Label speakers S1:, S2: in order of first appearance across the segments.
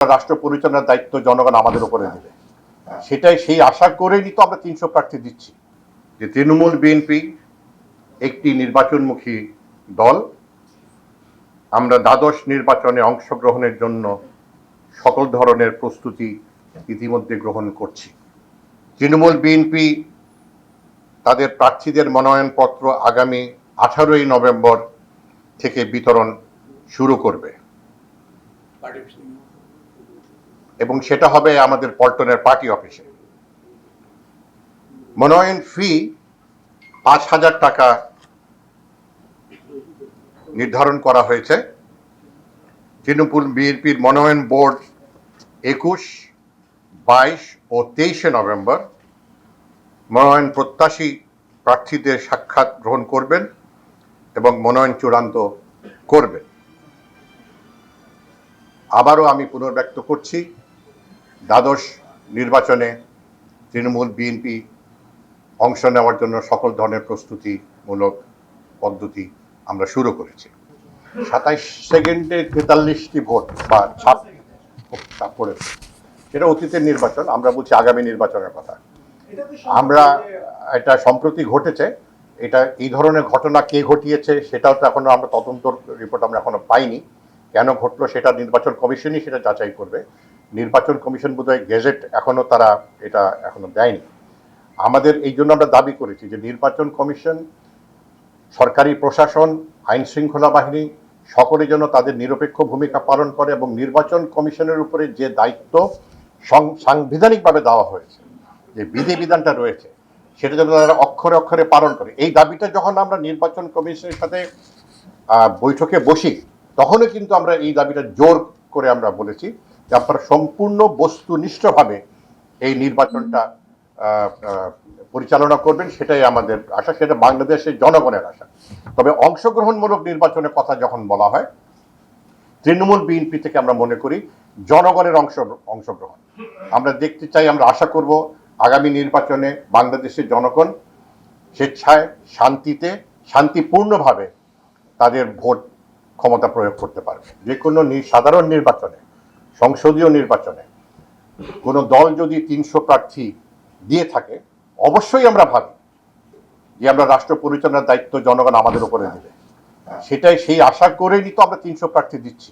S1: রাষ্ট্র পরিচালনার দায়িত্ব জনগণ আমাদের উপরে দেবে সেটাই সেই আশা করেই তো আমরা তিনশো প্রার্থী দিচ্ছি। যে তৃণমূল বিএনপি একটি নির্বাচনমুখী দল, আমরা দ্বাদশ নির্বাচনে অংশগ্রহণের জন্য সকল ধরনের প্রস্তুতি ইতিমধ্যে গ্রহণ করছি। তৃণমূল বিএনপি তাদের প্রার্থীদের মনোনয়নপত্র আগামী আঠারোই নভেম্বর থেকে বিতরণ শুরু করবে। এবং সেটা হবে আমাদের পল্টনের পার্টি অফিসে। মনোনয়ন ফি পাঁচ হাজার টাকা নির্ধারণ করা হয়েছে। তৃণমূল বিএনপির মনোনয়ন বোর্ড একুশ, বাইশ ও তেইশে নভেম্বর মনোনয়ন প্রত্যাশী প্রার্থীদের সাক্ষাৎ গ্রহণ করবেন এবং মনোনয়ন চূড়ান্ত করবেন। আবারও আমি পুনর্ব্যক্ত করছি। দ্বাদশ নির্বাচনে তৃণমূল বিএনপি অংশ নেওয়ার জন্য সকল ধরনের প্রস্তুতিমূলক পদ্ধতি আমরা শুরু করেছি। সাতাইশ সেকেন্ডে তেতাল্লিশটি ভোট বা ছাপ পড়েছে। এটা অতীতের নির্বাচন, আমরা বলছি আগামী নির্বাচনের কথা। আমরা এটা সম্প্রতি ঘটেছে, এটা এই ধরনের ঘটনা কে ঘটিয়েছে সেটাও তো এখনও আমরা তদন্ত রিপোর্ট আমরা এখনও পাইনি। কেন ঘটলো সেটা নির্বাচন কমিশনই সেটা যাচাই করবে। নির্বাচন কমিশন বোধহয় গেজেট এখনও তারা এটা এখনও দেয়নি। আমাদের এই জন্য আমরা দাবি করেছি যে নির্বাচন কমিশন, সরকারি প্রশাসন, আইন শৃঙ্খলা বাহিনী সকলে যেন তাদের নিরপেক্ষ ভূমিকা পালন করে এবং নির্বাচন কমিশনের উপরে যে দায়িত্ব সাংবিধানিকভাবে দেওয়া হয়েছে, যে বিধিবিধানটা রয়েছে, সেটা যেন তারা অক্ষরে অক্ষরে পালন করে। এই দাবিটা যখন আমরা নির্বাচন কমিশনের সাথে বৈঠকে বসি, তখনও কিন্তু আমরা এই দাবিটা জোর করে আমরা বলেছি যে আপনারা সম্পূর্ণ বস্তুনিষ্ঠভাবে এই নির্বাচনটা পরিচালনা করবেন, সেটাই আমাদের আশা, সেটা বাংলাদেশের জনগণের আশা। তবে অংশগ্রহণমূলক নির্বাচনের কথা যখন বলা হয়, তৃণমূল বিএনপি থেকে আমরা মনে করি জনগণের অংশ, অংশগ্রহণ। আমরা দেখতে চাই, আমরা আশা করব আগামী নির্বাচনে বাংলাদেশের জনগণ স্বেচ্ছায়, শান্তিতে, শান্তিপূর্ণভাবে তাদের ভোট ক্ষমতা প্রয়োগ করতে পারবে। যে কোনো সাধারণ নির্বাচনে সংসদীয় নির্বাচনে কোনো দল যদি তিনশো প্রার্থী দিয়ে থাকে, অবশ্যই আমরা ভাবি যে আমরা রাষ্ট্র পরিচালনার দায়িত্ব জনগণ আমাদের উপরে দেবে সেটাই সেই আশা করেই তো আমরা তিনশো প্রার্থী দিচ্ছি।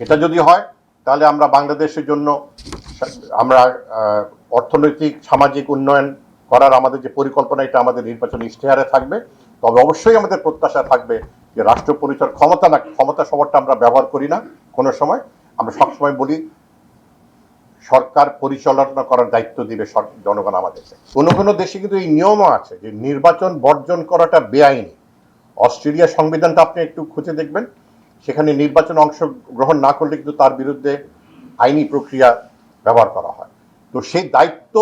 S1: সেটা যদি হয়, তাহলে আমরা বাংলাদেশের জন্য আমরা অর্থনৈতিক, সামাজিক উন্নয়ন করার আমাদের যে পরিকল্পনা, এটা আমাদের নির্বাচন ইশতেহারে থাকবে। তবে অবশ্যই আমাদের প্রত্যাশা থাকবে যে রাষ্ট্র পরিচয় ক্ষমতা না, ক্ষমতা শব্দটা আমরা ব্যবহার করি না কোনো সময়। আমরা সবসময় বলি, সরকার পরিচালনা করার দায়িত্ব দিবে জনগণ আমাদেরকে কোনো কোনো দেশে কিন্তু এই নিয়মও আছে যে নির্বাচন বর্জন করাটা বেআইনি। অস্ট্রেলিয়া সংবিধানটা আপনি একটু খুঁজে দেখবেন, সেখানে নির্বাচন অংশগ্রহণ না করলে কিন্তু তার বিরুদ্ধে আইনি প্রক্রিয়া ব্যবহার করা হয়। তো সেই দায়িত্ব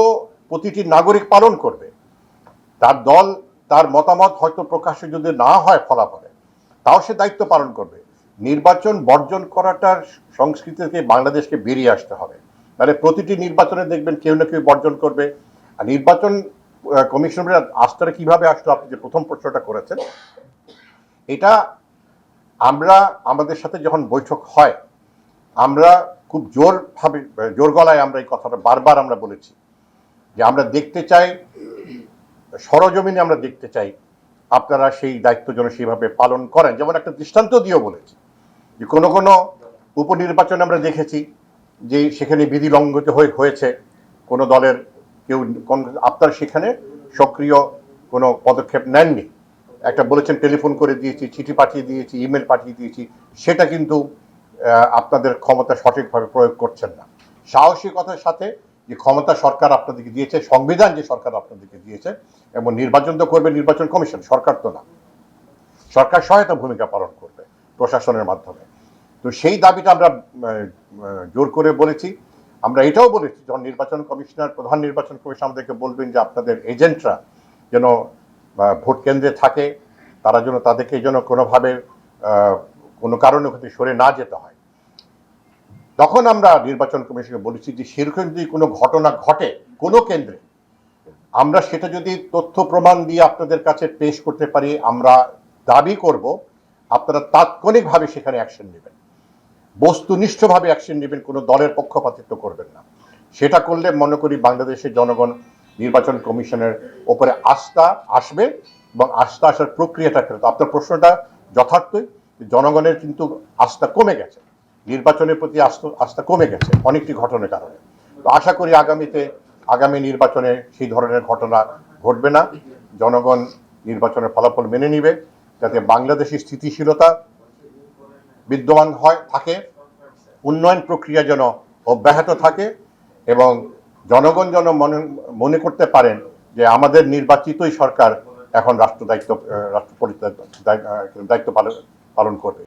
S1: প্রতিটি নাগরিক পালন করবে। তার দল, তার মতামত হয়তো প্রকাশ্যে যদি না হয় ফলাফলে, তাও সে দায়িত্ব পালন করবে। নির্বাচন বর্জন করাটার সংস্কৃতি থেকে বাংলাদেশকে বেরিয়ে আসতে হবে। তাহলে প্রতিটি নির্বাচনে দেখবেন কেউ না কেউ বর্জন করবে। আর নির্বাচন কমিশনের আস্থাটা কীভাবে আসলো আপনি যে প্রথম প্রশ্নটা করেছেন, এটা আমরা, আমাদের সাথে যখন বৈঠক হয়, আমরা খুব জোরভাবে, জোর গলায় আমরা এই কথাটা বারবার আমরা বলেছি যে আমরা দেখতে চাই, সরজমিনে আমরা দেখতে চাই আপনারা সেই দায়িত্ব যেন সেইভাবে পালন করেন। যেমন একটা দৃষ্টান্ত দিয়েও বলেছি। যে কোনো কোনো উপনির্বাচনে আমরা দেখেছি যে সেখানে বিধি লঙ্ঘিত হয়ে হয়েছে। কোনো দলের কেউ আপনারা সেখানে সক্রিয় কোনো পদক্ষেপ নেননি। একটা বলেছেন, টেলিফোন করে দিয়েছি, চিঠি পাঠিয়ে দিয়েছি, ইমেল পাঠিয়ে দিয়েছি। সেটা কিন্তু আপনাদের ক্ষমতা সঠিকভাবে প্রয়োগ করছেন না। সাহসিকতার সাথে যে ক্ষমতা সরকার আপনাদেরকে দিয়েছে, সংবিধান যে সরকার আপনাদেরকে দিয়েছে, এবং নির্বাচন তো করবে নির্বাচন কমিশন, সরকার তো না। সরকার সহায়তা ভূমিকা পালন করবে। প্রশাসনের মাধ্যমে। তো সেই দাবিটা আমরা জোর করে বলেছি। আমরা এটাও বলেছি, যখন নির্বাচন কমিশনার, প্রধান নির্বাচন কমিশন আমাদেরকে বলবেন যে আপনাদের এজেন্টরা যেন ভোট কেন্দ্রে থাকে, তারা যেন তাদেরকে যেন কোনোভাবে কোনো কারণে হতে সরে না যেতে হয়। তখন আমরা নির্বাচন কমিশনকে বলেছি যে সেরকম যদি কোনো ঘটনা ঘটে কোনো কেন্দ্রে, আমরা সেটা যদি তথ্য প্রমাণ দিয়ে আপনাদের কাছে পেশ করতে পারি, আমরা দাবি করব আপনারা তাৎক্ষণিকভাবে সেখানে অ্যাকশন নেবেন। বস্তুনিষ্ঠভাবে অ্যাকশন নেবেন, কোনো দলের পক্ষপাতিত্ব করবেন না। সেটা করলে মনে করি বাংলাদেশের জনগণ, নির্বাচন কমিশনের ওপরে আস্থা আসবে এবং আস্থা আসার প্রক্রিয়াটা কিন্তু আপনার প্রশ্নটা যথার্থই, জনগণের কিন্তু আস্থা কমে গেছে। নির্বাচনের প্রতি আস্থা আস্থা কমে গেছে অনেকটি ঘটনার কারণে। তো আশা করি আগামীতে, আগামী নির্বাচনে সেই ধরনের ঘটনা ঘটবে না। জনগণ নির্বাচনের ফলাফল মেনে নিবে। যাতে বাংলাদেশের স্থিতিশীলতা বিদ্যমান হয়, থাকে, উন্নয়ন প্রক্রিয়া যেন অব্যাহত থাকে এবং জনগণ যেন মনে মনে করতে পারেন যে আমাদের নির্বাচিতই সরকার এখন রাষ্ট্র দায়িত্ব রাষ্ট্র দায়িত্ব পালন পালন করবে।